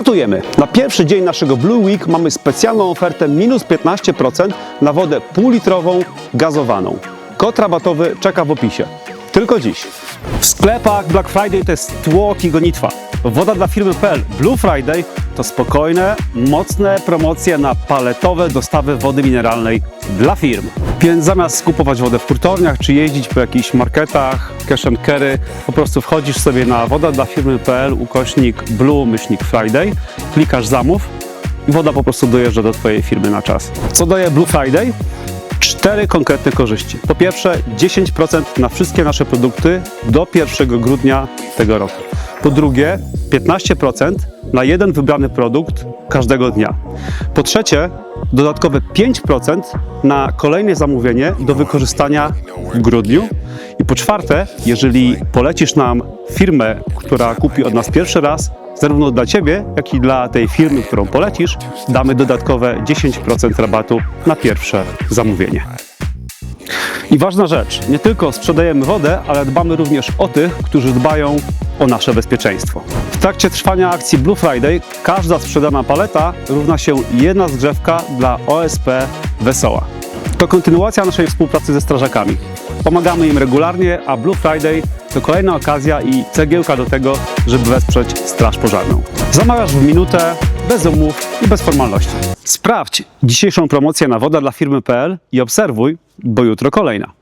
Startujemy! Na pierwszy dzień naszego Blue Week mamy specjalną ofertę minus 15% na wodę półlitrową gazowaną. Kod rabatowy czeka w opisie. Tylko dziś. W sklepach Black Friday to jest tłok i gonitwa. Woda dla firmy.pl Blue Friday to spokojne, mocne promocje na paletowe dostawy wody mineralnej dla firm. Więc zamiast kupować wodę w hurtowniach czy jeździć po jakichś marketach, cash and carry, po prostu wchodzisz sobie na woda dla firmy.pl ukośnik Blue myślnik Friday, klikasz zamów i woda po prostu dojeżdża do Twojej firmy na czas. Co daje Blue Friday? cztery konkretne korzyści. Po pierwsze, 10% na wszystkie nasze produkty do 1 grudnia tego roku. Po drugie, 15% na jeden wybrany produkt każdego dnia. Po trzecie, dodatkowe 5% na kolejne zamówienie do wykorzystania w grudniu. I po czwarte, jeżeli polecisz nam firmę, która kupi od nas pierwszy raz, zarówno dla Ciebie, jak i dla tej firmy, którą polecisz, damy dodatkowe 10% rabatu na pierwsze zamówienie. I ważna rzecz, nie tylko sprzedajemy wodę, ale dbamy również o tych, którzy dbają o nasze bezpieczeństwo. W trakcie trwania akcji Blue Friday każda sprzedana paleta równa się jedna zgrzewka dla OSP Wesoła. To kontynuacja naszej współpracy ze strażakami. Pomagamy im regularnie, a Blue Friday to kolejna okazja i cegiełka do tego, żeby wesprzeć Straż Pożarną. Zamawiasz w minutę, bez umów i bez formalności. Sprawdź dzisiejszą promocję na woda dla firmy.pl i obserwuj, bo jutro kolejna.